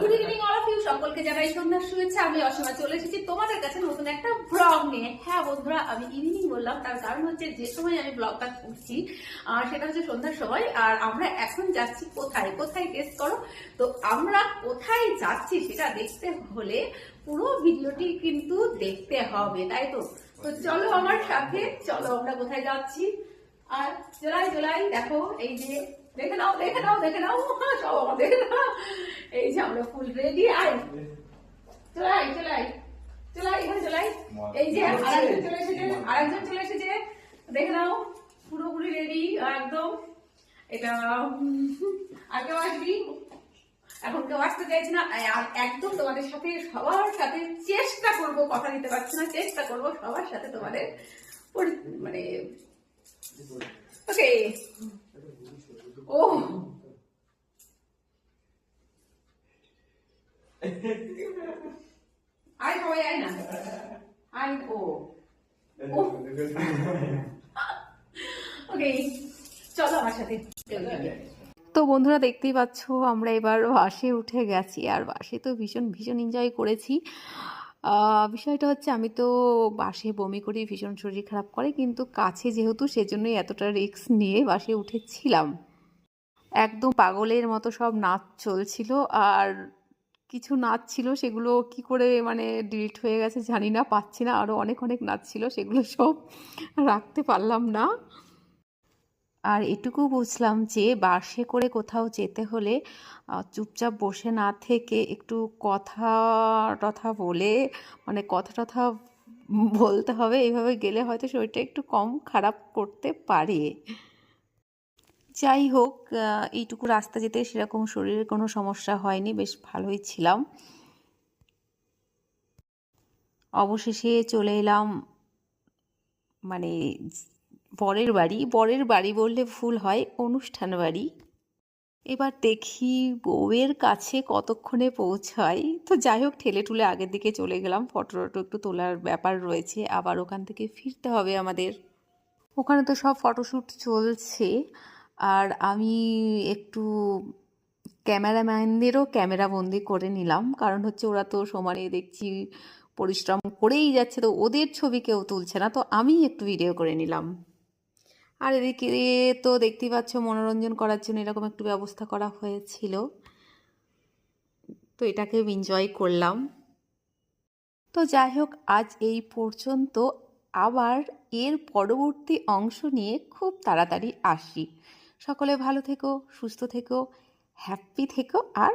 Good evening all of you সকলকে জানাই সন্ধ্যার শুভেচ্ছা। আমি অসীমা চলে এসেছি তোমাদের কাছে নতুন একটা ব্লগ নিয়ে। হ্যাঁ বন্ধুরা, আমি ইভিনিং বললাম, তার কারণ হচ্ছে যে সময় আমি ব্লগটা করছি, আর সেটা হচ্ছে সন্ধ্যার সময়। আর আমরা এখন যাচ্ছি কোথায়? কোথায় গেস করো? তো আমরা কোথায় যাচ্ছি সেটা দেখতে হলে পুরো ভিডিওটি কিন্তু দেখতে হবে, তাই তো? তো চলো আমার সাথে, চলো আমরা কোথায় যাচ্ছি? আর জোলাই জোলাই, দেখো, এই যে, দেখে নাও দেখে নাও দেখে নাও। সব আমাদের। এই যে আমরা ফুল রেডি আই চলাই চলাই চলাই এখানে চলাই এই যে আরেকজন চলে এসেছে আরেকজন চলে এসেছে দেখে নাও পুরোপুরি রেডি একদম এটা আর কেউ আসবি এখন কেউ আসতে চাইছে না আর একদম তোমাদের সাথে সবার সাথে চেষ্টা করব কথা দিতে পারছি না চেষ্টা করব সবার সাথে তোমাদের মানে ওকে ও আয় সবাই আয় না আয় ও ওকে চলো আমার সাথে তো বন্ধুরা দেখতেই পাচ্ছ আমরা এবার বাসে উঠে গেছি আর বাসে তো ভীষণ ভীষণ এনজয় করেছি। বিষয়টা হচ্ছে আমি তো বাসে বমি করি ভীষণ শরীর খারাপ করে কিন্তু কাছে যেহেতু সেজন্যই এতটা রিস্ক নিয়ে বাসে উঠেছিলাম। একদম পাগলের মতো সব নাচ চলছিল আর কিছু নাচ ছিল, সেগুলো কি করে মানে ডিলিট হয়ে গেছে জানি না, পাচ্ছি না। আরও অনেক অনেক নাচ ছিল, সেগুলো সব রাখতে পারলাম না। আর এটুকু বুঝলাম যে, বাসে করে কোথাও যেতে হলে চুপচাপ বসে না থেকে একটু কথা টথা বলে মানে কথা টথা বলতে হবে এইভাবে গেলে হয়তো শরীরটা একটু কম খারাপ করতে পারে। যাই হোক এইটুকু রাস্তা যেতে সেরকম শরীরের কোনো সমস্যা হয়নি, বেশ ভালোই ছিলাম। অবশেষে চলে এলাম মানে বরের বাড়ি। বরের বাড়ি বললে ভুল হয়, অনুষ্ঠান বাড়ি। এবার দেখি বউয়ের কাছে কতক্ষণে পৌঁছাই। তো যাই হোক, ঠেলে টুলে আগের দিকে চলে গেলাম ফটো টটো একটু তোলার ব্যাপার রয়েছে, আবার ওখান থেকে ফিরতে হবে আমাদের। ওখানে তো সব ফটোশ্যুট চলছে। আর আমি একটু ক্যামেরাম্যানদেরও ক্যামেরা বন্দি করে নিলাম। কারণ হচ্ছে ওরা তো সমানে দেখছি, পরিশ্রম করেই যাচ্ছে, তো ওদের ছবি কেউ তুলছে না, তো আমি একটু ভিডিও করে নিলাম। আর এদিকে তো দেখতেই পাচ্ছ, মনোরঞ্জন করার জন্য এরকম একটু ব্যবস্থা করা হয়েছিল। তো এটাকে এনজয় করলাম। তো যাই হোক, আজ এই পর্যন্ত। আবার এর পরবর্তী অংশ নিয়ে খুব তাড়াতাড়ি আসি। সকলে ভালো থেকো সুস্থ থেকো হ্যাপি থেকো আর